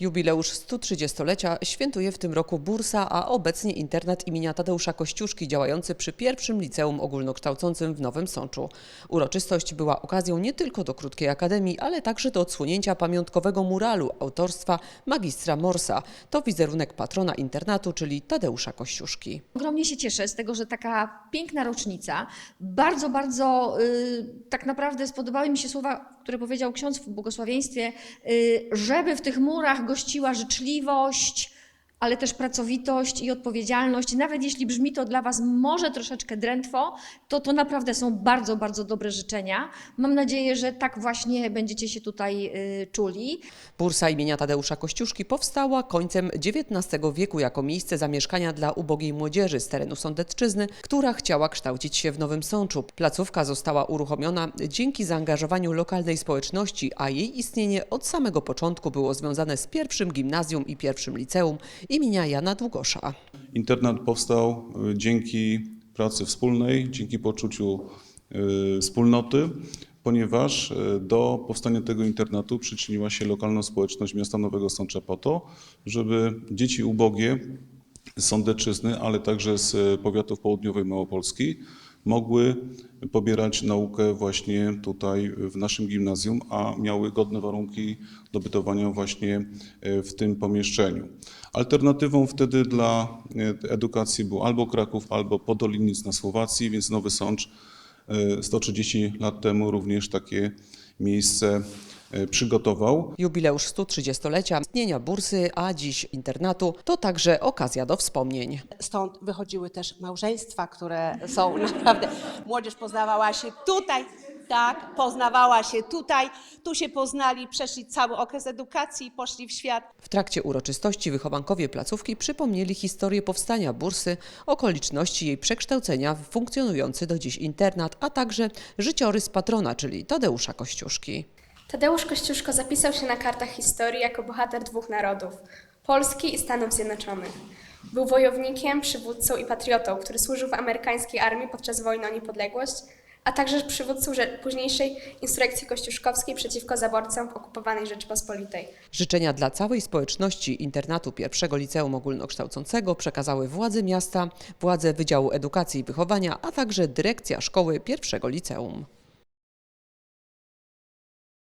Jubileusz 130-lecia świętuje w tym roku bursa, a obecnie internat imienia Tadeusza Kościuszki działający przy pierwszym liceum ogólnokształcącym w Nowym Sączu. Uroczystość była okazją nie tylko do krótkiej akademii, ale także do odsłonięcia pamiątkowego muralu autorstwa magistra Morsa. To wizerunek patrona internatu, czyli Tadeusza Kościuszki. Ogromnie się cieszę z tego, że taka piękna rocznica. Bardzo, bardzo y, tak naprawdę spodobały mi się słowa, które powiedział ksiądz w błogosławieństwie, y, żeby w tych murach gościła życzliwość, ale też pracowitość i odpowiedzialność. Nawet jeśli brzmi to dla Was może troszeczkę drętwo, to to naprawdę są bardzo, bardzo dobre życzenia. Mam nadzieję, że tak właśnie będziecie się tutaj y, czuli. Bursa imienia Tadeusza Kościuszki powstała końcem XIX wieku jako miejsce zamieszkania dla ubogiej młodzieży z terenu Sądecczyzny, która chciała kształcić się w Nowym Sączu. Placówka została uruchomiona dzięki zaangażowaniu lokalnej społeczności, a jej istnienie od samego początku było związane z pierwszym gimnazjum i pierwszym liceum imienia Jana Długosza. Internat powstał y, dzięki pracy wspólnej, dzięki poczuciu y, wspólnoty, ponieważ y, do powstania tego internatu przyczyniła się lokalna społeczność miasta Nowego Sącza po to, żeby dzieci ubogie z Sądeczyzny, ale także z powiatów południowej Małopolski mogły pobierać naukę właśnie tutaj w naszym gimnazjum, a miały godne warunki do bytowania właśnie e, w tym pomieszczeniu. Alternatywą wtedy dla e, edukacji był albo Kraków, albo Podolinic na Słowacji, więc Nowy Sącz e, 130 lat temu również takie miejsce e, przygotował. Jubileusz 130-lecia istnienia bursy, a dziś internatu to także okazja do wspomnień. Stąd wychodziły też małżeństwa, które są naprawdę. Młodzież poznawała się tutaj, tak, poznawała się tutaj, tu się poznali, przeszli cały okres edukacji i poszli w świat. W trakcie uroczystości wychowankowie placówki przypomnieli historię powstania bursy, okoliczności jej przekształcenia w funkcjonujący do dziś internat, a także życiorys patrona, czyli Tadeusza Kościuszki. Tadeusz Kościuszko zapisał się na kartach historii jako bohater dwóch narodów Polski i Stanów Zjednoczonych. Był wojownikiem, przywódcą i patriotą, który służył w amerykańskiej armii podczas wojny o niepodległość, a także przywódcą późniejszej insurekcji kościuszkowskiej przeciwko zaborcom w okupowanej Rzeczypospolitej. Życzenia dla całej społeczności internatu pierwszego liceum ogólnokształcącego przekazały władze miasta, władze Wydziału Edukacji i Wychowania, a także dyrekcja szkoły pierwszego liceum.